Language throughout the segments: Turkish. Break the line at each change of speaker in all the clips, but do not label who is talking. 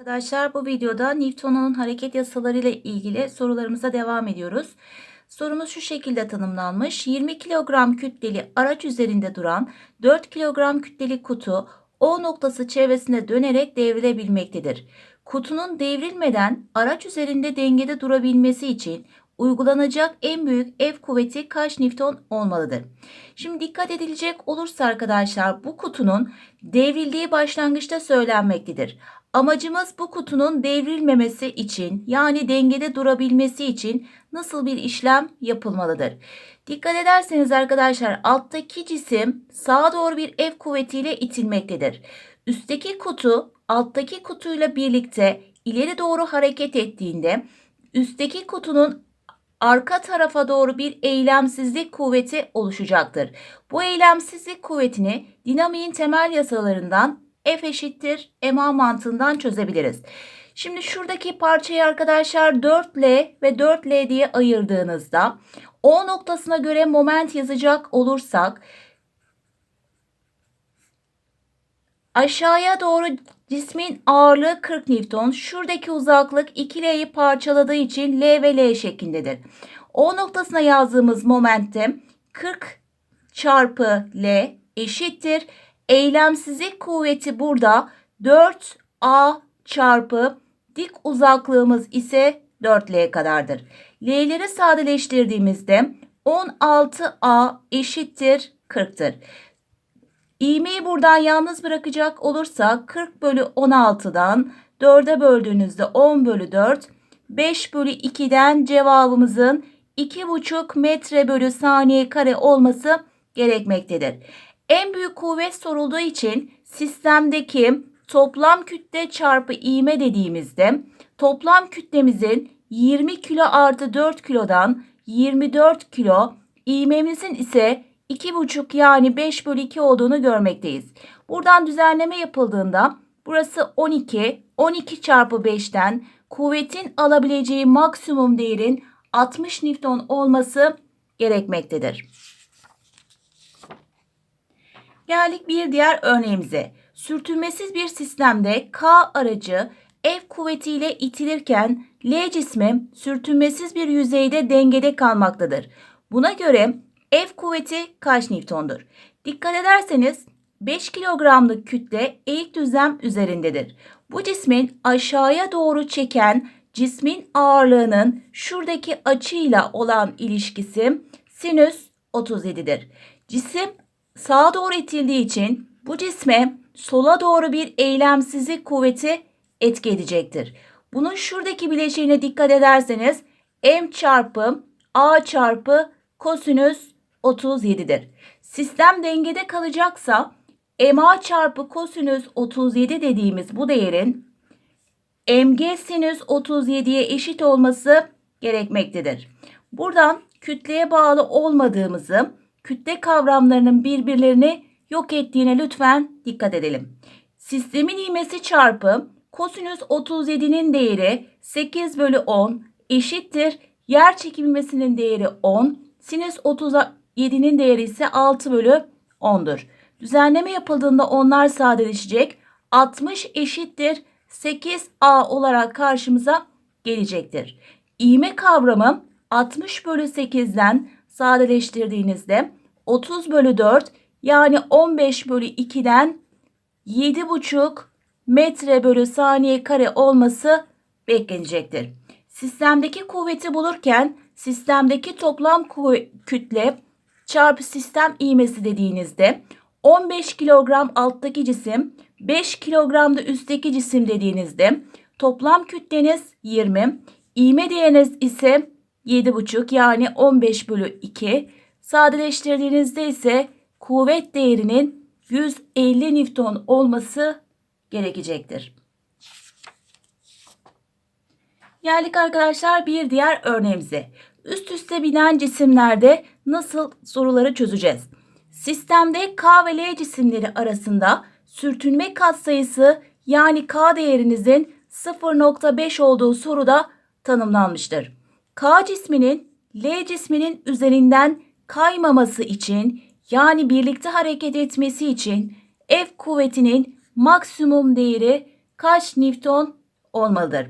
Arkadaşlar bu videoda Newton'un hareket yasaları ile ilgili sorularımıza devam ediyoruz. Sorumuz şu şekilde tanımlanmış. 20 kilogram kütleli araç üzerinde duran 4 kilogram kütleli kutu O noktası çevresinde dönerek devrilebilmektedir. Kutunun devrilmeden araç üzerinde dengede durabilmesi için uygulanacak en büyük F kuvveti kaç Newton olmalıdır? Şimdi dikkat edilecek olursa arkadaşlar bu kutunun devrildiği başlangıçta söylenmektedir. Amacımız bu kutunun devrilmemesi için yani dengede durabilmesi için nasıl bir işlem yapılmalıdır? Dikkat ederseniz arkadaşlar alttaki cisim sağa doğru bir F kuvvetiyle itilmektedir. Üstteki kutu alttaki kutuyla birlikte ileri doğru hareket ettiğinde üstteki kutunun arka tarafa doğru bir eylemsizlik kuvveti oluşacaktır. Bu eylemsizlik kuvvetini dinamiğin temel yasalarından F eşittir MA mantığından çözebiliriz. Şimdi şuradaki parçayı arkadaşlar 4L ve 4L diye ayırdığınızda O noktasına göre moment yazacak olursak aşağıya doğru cismin ağırlığı 40 Newton. Şuradaki uzaklık 2L'yi parçaladığı için L ve L şeklindedir. O noktasına yazdığımız momentum 40 çarpı L eşittir eylemsizlik kuvveti burada 4A çarpı dik uzaklığımız ise 4L kadardır. L'leri sadeleştirdiğimizde 16A eşittir 40'tır. İğmeyi buradan yalnız bırakacak olursak 40 bölü 16'dan 4'e böldüğünüzde 10 bölü 4 5 bölü 2'den cevabımızın 2,5 metre bölü saniye kare olması gerekmektedir. En büyük kuvvet sorulduğu için sistemdeki toplam kütle çarpı ivme dediğimizde toplam kütlemizin 20 kilo artı 4 kilodan 24 kilo, ivmemizin ise 2,5 yani 5 bölü 2 olduğunu görmekteyiz. Buradan düzenleme yapıldığında burası 12, 12 çarpı 5'ten kuvvetin alabileceği maksimum değerin 60 Newton olması gerekmektedir. Geldik bir diğer örneğimize. Sürtünmesiz bir sistemde K aracı F kuvvetiyle itilirken L cismi sürtünmesiz bir yüzeyde dengede kalmaktadır. Buna göre F kuvveti kaç Newton'dur? Dikkat ederseniz 5 kilogramlık kütle eğik düzlem üzerindedir. Bu cismin aşağıya doğru çeken cismin ağırlığının şuradaki açıyla olan ilişkisi sinüs 37'dir. Cisim sağa doğru itildiği için bu cisme sola doğru bir eylemsizlik kuvveti etki edecektir. Bunun şuradaki bileşiğine dikkat ederseniz m çarpı a çarpı kosinüs 37'dir. Sistem dengede kalacaksa ma çarpı kosinüs 37 dediğimiz bu değerin mg sinüs 37'ye eşit olması gerekmektedir. Buradan kütleye bağlı olmadığımızı kütle kavramlarının birbirlerini yok ettiğine lütfen dikkat edelim. Sistemin ivmesi çarpı kosinüs 37'nin değeri 8 bölü 10 eşittir. Yer çekilmesinin değeri 10. Sinüs 37'nin değeri ise 6 bölü 10'dur. Düzenleme yapıldığında onlar sadeleşecek. 60 eşittir 8A olarak karşımıza gelecektir. İğme kavramı 60 bölü 8'den sadeleştirdiğinizde 30 bölü 4 yani 15 bölü 2'den 7,5 metre bölü saniye kare olması beklenecektir. Sistemdeki kuvveti bulurken sistemdeki toplam kütle çarpı sistem ivmesi dediğinizde 15 kilogram alttaki cisim 5 kilogram da üstteki cisim dediğinizde toplam kütleniz 20, ivme değeriniz ise 7,5 yani 15 bölü 2. Sadeleştirdiğinizde ise kuvvet değerinin 150 Newton olması gerekecektir. Geldik arkadaşlar bir diğer örneğimize. Üst üste binen cisimlerde nasıl soruları çözeceğiz? Sistemde K ve L cisimleri arasında sürtünme katsayısı yani K değerinizin 0.5 olduğu soruda tanımlanmıştır. K cisminin L cisminin üzerinden kaymaması için yani birlikte hareket etmesi için F kuvvetinin maksimum değeri kaç Newton olmalıdır.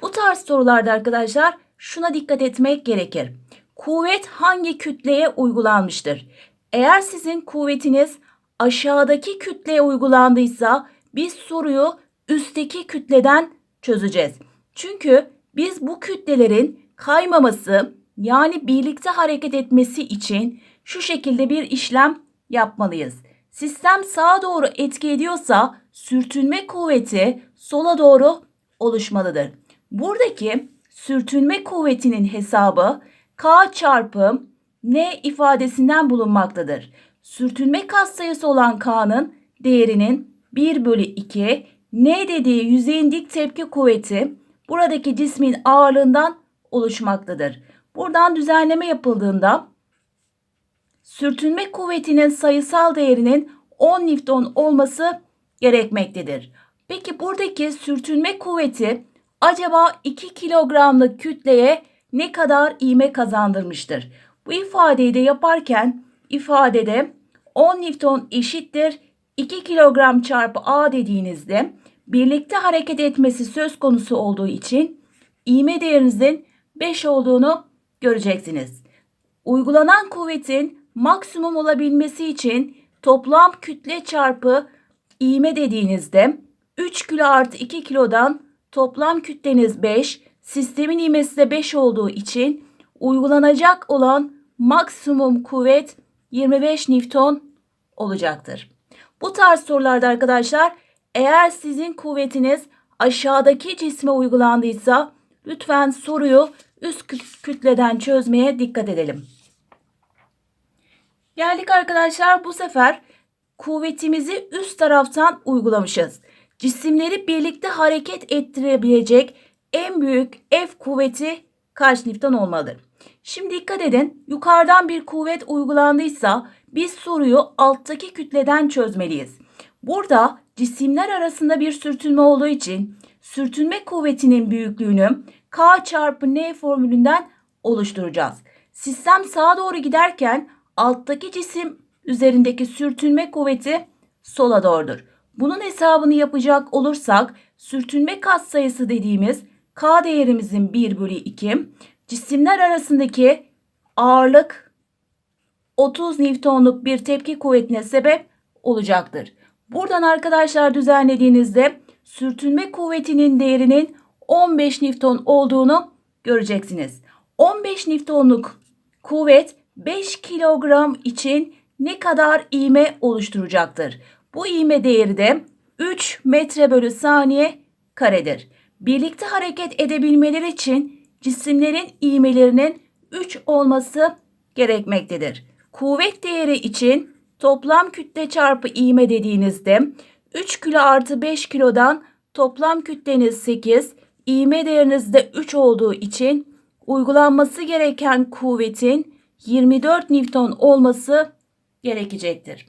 Bu tarz sorularda arkadaşlar şuna dikkat etmek gerekir. Kuvvet hangi kütleye uygulanmıştır? Eğer sizin kuvvetiniz aşağıdaki kütleye uygulandıysa biz soruyu üstteki kütleden çözeceğiz. Çünkü biz bu kütlelerin kaymaması yani birlikte hareket etmesi için şu şekilde bir işlem yapmalıyız. Sistem sağa doğru etki ediyorsa sürtünme kuvveti sola doğru oluşmalıdır. Buradaki sürtünme kuvvetinin hesabı K çarpı N ifadesinden bulunmaktadır. Sürtünme katsayısı olan K'nın değerinin 1 bölü 2, N dediği yüzeyin dik tepki kuvveti buradaki cismin ağırlığından oluşmaktadır. Buradan düzenleme yapıldığında sürtünme kuvvetinin sayısal değerinin 10 Newton olması gerekmektedir. Peki buradaki sürtünme kuvveti acaba 2 kilogramlık kütleye ne kadar iğme kazandırmıştır? Bu ifadeyi de yaparken ifadede 10 Newton eşittir 2 kilogram çarpı A dediğinizde birlikte hareket etmesi söz konusu olduğu için iğme değerinizin 5 olduğunu göreceksiniz. Uygulanan kuvvetin maksimum olabilmesi için toplam kütle çarpı iğme dediğinizde 3 kilo artı 2 kilodan toplam kütleniz 5, sistemin ivmesi de 5 olduğu için uygulanacak olan maksimum kuvvet 25 Newton olacaktır. Bu tarz sorularda arkadaşlar eğer sizin kuvvetiniz aşağıdaki cisme uygulandıysa lütfen soruyu üst kütleden çözmeye dikkat edelim. Geldik arkadaşlar bu sefer kuvvetimizi üst taraftan uygulamışız. Cisimleri birlikte hareket ettirebilecek en büyük F kuvveti kaç Newton olmalıdır? Şimdi dikkat edin yukarıdan bir kuvvet uygulandıysa biz soruyu alttaki kütleden çözmeliyiz. Burada cisimler arasında bir sürtünme olduğu için sürtünme kuvvetinin büyüklüğünü K çarpı N formülünden oluşturacağız. Sistem sağa doğru giderken alttaki cisim üzerindeki sürtünme kuvveti sola doğrudur. Bunun hesabını yapacak olursak sürtünme katsayısı dediğimiz K değerimizin 1 bölü 2 cisimler arasındaki ağırlık 30 Newton'luk bir tepki kuvvetine sebep olacaktır. Buradan arkadaşlar düzenlediğinizde sürtünme kuvvetinin değerinin 15 Newton olduğunu göreceksiniz. 15 Newton'luk kuvvet 5 kilogram için ne kadar iğme oluşturacaktır? Bu iğme değeri de 3 metre bölü saniye karedir. Birlikte hareket edebilmeleri için cisimlerin iğmelerinin 3 olması gerekmektedir. Kuvvet değeri için toplam kütle çarpı iğme dediğinizde 3 kilo artı 5 kilodan toplam kütleniz 8, iğme değeriniz de 3 olduğu için uygulanması gereken kuvvetin 24 Newton olması gerekecektir.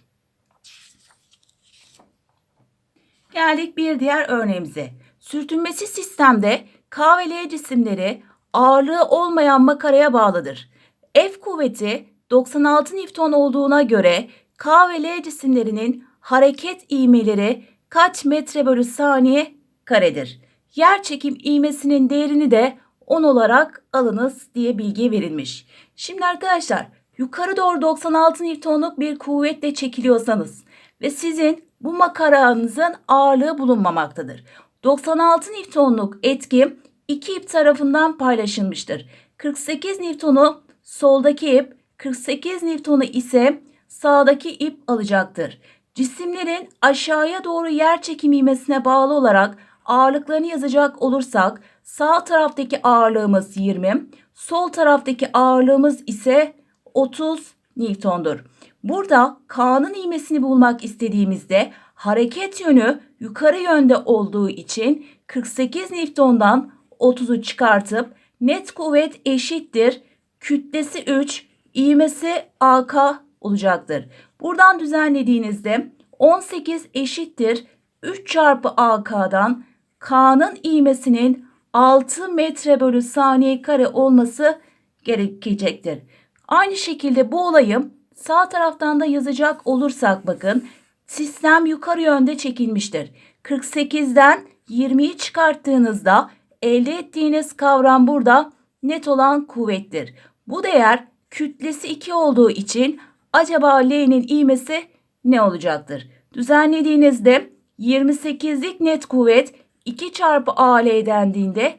Geldik bir diğer örneğimize. Sürtünmesiz sistemde K ve L cisimleri ağırlığı olmayan makaraya bağlıdır. F kuvveti 96 Newton olduğuna göre K ve L cisimlerinin hareket ivmeleri kaç metre bölü saniye karedir? Yer çekim ivmesinin değerini de 10 olarak alınız diye bilgi verilmiş. Şimdi arkadaşlar yukarı doğru 96 Newton'luk bir kuvvetle çekiliyorsanız ve sizin bu makaranızın ağırlığı bulunmamaktadır. 96 Newton'luk etki iki ip tarafından paylaşılmıştır. 48 Newton'u soldaki ip, 48 Newton'u ise sağdaki ip alacaktır. Cisimlerin aşağıya doğru yer çekim ivmesine bağlı olarak ağırlıklarını yazacak olursak sağ taraftaki ağırlığımız 20, sol taraftaki ağırlığımız ise 30 Newton'dur. Burada K'nın ivmesini bulmak istediğimizde hareket yönü yukarı yönde olduğu için 48 Newton'dan 30'u çıkartıp net kuvvet eşittir. Kütlesi 3, ivmesi AK olacaktır. Buradan düzenlediğinizde 18 eşittir 3 çarpı AK'dan K'nın ivmesinin 6 metre bölü saniye kare olması gerekecektir. Aynı şekilde bu olayı sağ taraftan da yazacak olursak bakın sistem yukarı yönde çekilmiştir. 48'den 20'yi çıkarttığınızda elde ettiğiniz kavram burada net olan kuvvettir. Bu değer kütlesi 2 olduğu için acaba L'nin ivmesi ne olacaktır? Düzenlediğinizde 28'lik net kuvvet 2 çarpı AL dendiğinde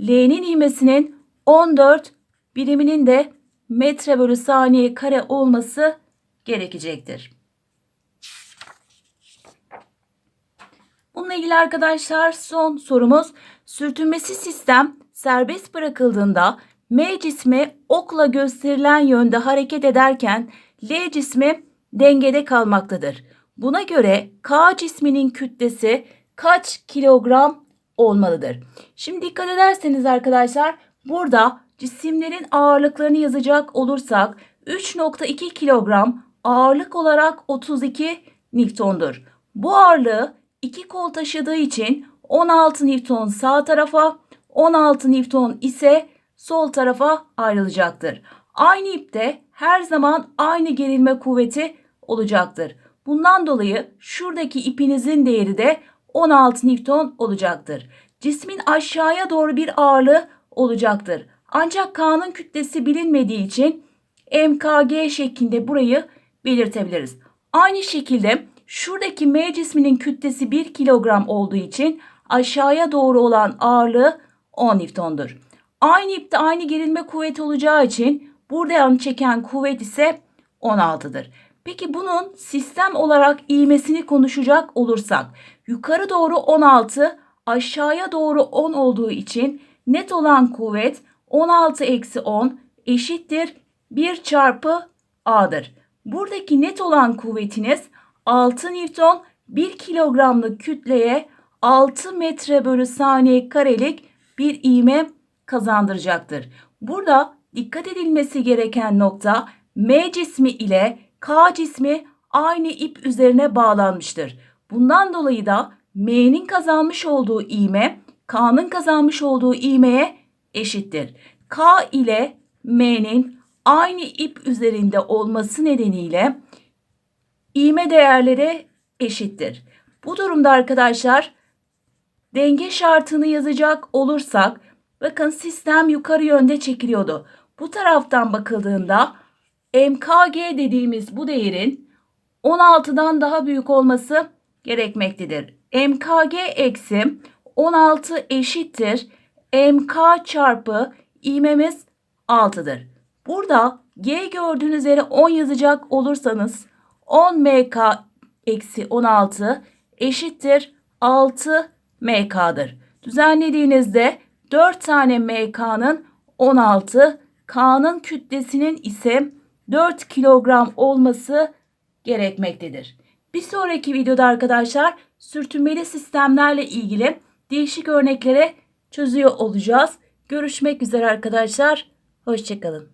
L'nin ivmesinin 14 biriminin de metre bölü saniye kare olması gerekecektir. Bununla ilgili arkadaşlar son sorumuz sürtünmesiz sistem serbest bırakıldığında M cismi okla gösterilen yönde hareket ederken L cismi dengede kalmaktadır. Buna göre K cisminin kütlesi kaç kilogram olmalıdır? Şimdi dikkat ederseniz arkadaşlar burada cisimlerin ağırlıklarını yazacak olursak 3.2 kilogram ağırlık olarak 32 Newton'dur. Bu ağırlığı iki kol taşıdığı için 16 Newton sağ tarafa, 16 Newton ise sol tarafa ayrılacaktır. Aynı ipte her zaman aynı gerilme kuvveti olacaktır. Bundan dolayı şuradaki ipinizin değeri de 16 Newton olacaktır. Cismin aşağıya doğru bir ağırlığı olacaktır. Ancak K'nın kütlesi bilinmediği için MKG şeklinde burayı belirtebiliriz. Aynı şekilde şuradaki M cisminin kütlesi 1 kilogram olduğu için aşağıya doğru olan ağırlığı 10 Newton'dur. Aynı ipte aynı gerilme kuvveti olacağı için buradan çeken kuvvet ise 16'dır. Peki bunun sistem olarak iğmesini konuşacak olursak yukarı doğru 16 aşağıya doğru 10 olduğu için net olan kuvvet 16 eksi 10 eşittir 1 çarpı A'dır. Buradaki net olan kuvvetiniz 6 Newton 1 kilogramlık kütleye 6 metre bölü saniye karelik bir ivme kazandıracaktır. Burada dikkat edilmesi gereken nokta M cismi ile K cismi aynı ip üzerine bağlanmıştır. Bundan dolayı da M'nin kazanmış olduğu ivme K'nın kazanmış olduğu ivmeye eşittir. K ile M'nin aynı ip üzerinde olması nedeniyle ivme değerleri eşittir. Bu durumda arkadaşlar denge şartını yazacak olursak bakın sistem yukarı yönde çekiliyordu. Bu taraftan bakıldığında MKG dediğimiz bu değerin 16'dan daha büyük olması gerekmektedir. MKG eksi 16 eşittir MK çarpı ivmemiz 6'dır. Burada G gördüğünüz yere 10 yazacak olursanız 10 MK eksi 16 eşittir 6 MK'dır. Düzenlediğinizde 4 tane MK'nın 16, K'nın kütlesinin ise 4 kilogram olması gerekmektedir. Bir sonraki videoda arkadaşlar sürtünmeli sistemlerle ilgili değişik örneklere çözüyor olacağız. Görüşmek üzere arkadaşlar. Hoşçakalın.